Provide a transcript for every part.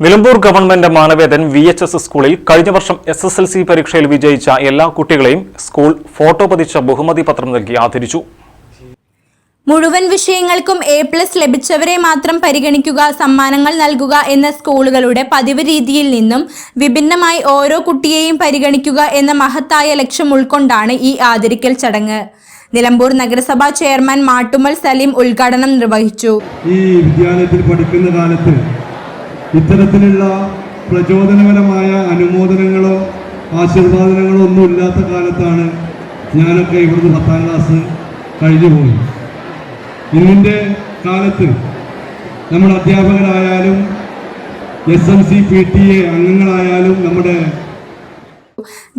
Nilambur government Manavedan V H S സ്കൂളിൽ കഴിഞ്ഞ വർഷം എസ് എസ് എൽ സി പരീക്ഷയിൽ വിജയിച്ച എല്ലാ കുട്ടികളെയും സ്കൂൾ ഫോട്ടോ പതിച്ച ബഹുമതി പത്രം നൽകി ആദരിച്ചു. മുഴുവൻ വിഷയങ്ങൾക്കും എ പ്ലസ് ലഭിച്ചവരെ മാത്രം പരിഗണിക്കുക സമ്മാനങ്ങൾ നൽകുക എന്ന സ്കൂളുകളുടെ പതിവ് രീതിയിൽ നിന്നും വിഭിന്നമായി ഓരോ കുട്ടിയെയും പരിഗണിക്കുക എന്ന മഹത്തായ ലക്ഷ്യം ഉൾക്കൊണ്ടാണ് ഈ ആദരിക്കൽ ചടങ്ങ്. നിലമ്പൂർ നഗരസഭാ ചെയർമാൻ മാട്ടുമൽ സലീം ഉദ്ഘാടനം നിർവഹിച്ചു. ഈ വിദ്യാലയത്തിൽ പഠിക്കുന്ന കാലത്ത് ഇത്തരത്തിലുള്ള പ്രചോദനപരമായ അനുമോദനങ്ങളോ ആശീർവാദനങ്ങളോ ഒന്നും ഇല്ലാത്ത കാലത്താണ് ഞാനൊക്കെ ഇവിടുന്ന് പത്താം ക്ലാസ് കഴിഞ്ഞു പോയി. ഇന്നിന്റെ കാലത്ത് നമ്മുടെ അധ്യാപകരായാലും S M C P T A അംഗങ്ങളായാലും നമ്മുടെ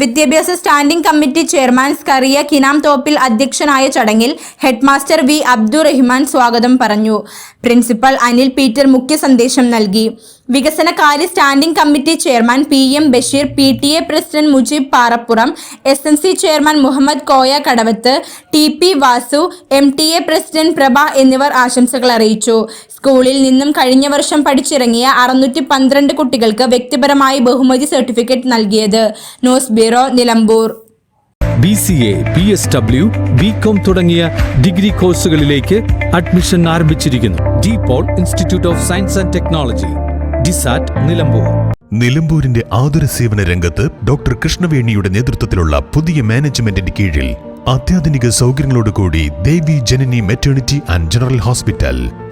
വിദ്യാഭ്യാസ standing committee chairman Skaria Kinam Thoppil അധ്യക്ഷനായ ചടങ്ങിൽ ഹെഡ്മാസ്റ്റർ വി അബ്ദുറഹിമാൻ സ്വാഗതം പറഞ്ഞു. പ്രിൻസിപ്പൽ അനിൽ പീറ്റർ മുഖ്യ സന്ദേശം നൽകി. വികസനകാര്യ standing committee chairman P M Basheer P T A president Mujeeb Parappuram S N C chairman Muhammad Koya Kadavath T P Vasu M T A president Prabha എന്നിവർ ആശംസകൾ അറിയിച്ചു. സ്കൂളിൽ നിന്നും കഴിഞ്ഞ വർഷം പഠിച്ചിറങ്ങിയ അറുന്നൂറ്റി പന്ത്രണ്ട് കുട്ടികൾക്ക് വ്യക്തിപരമായി ബഹുമതി സർട്ടിഫിക്കറ്റ് നൽകിയത്. News bureau Nilambur. B C A B S W B com തുടങ്ങിയ ഡിഗ്രി കോഴ്സുകളിലേക്ക് അഡ്മിഷൻ ആരംഭിച്ചിരിക്കുന്നു. De Paul institute of science and technology ഡിസാറ്റ് Nilambur. നിലമ്പൂരിന്റെ ആതുര സേവന രംഗത്ത് ഡോക്ടർ കൃഷ്ണവേണിയുടെ നേതൃത്വത്തിലുള്ള പുതിയ മാനേജ്മെന്റിന്റെ കീഴിൽ അത്യാധുനിക സൗകര്യങ്ങളോടുകൂടി Devi Janani maternity and general hospital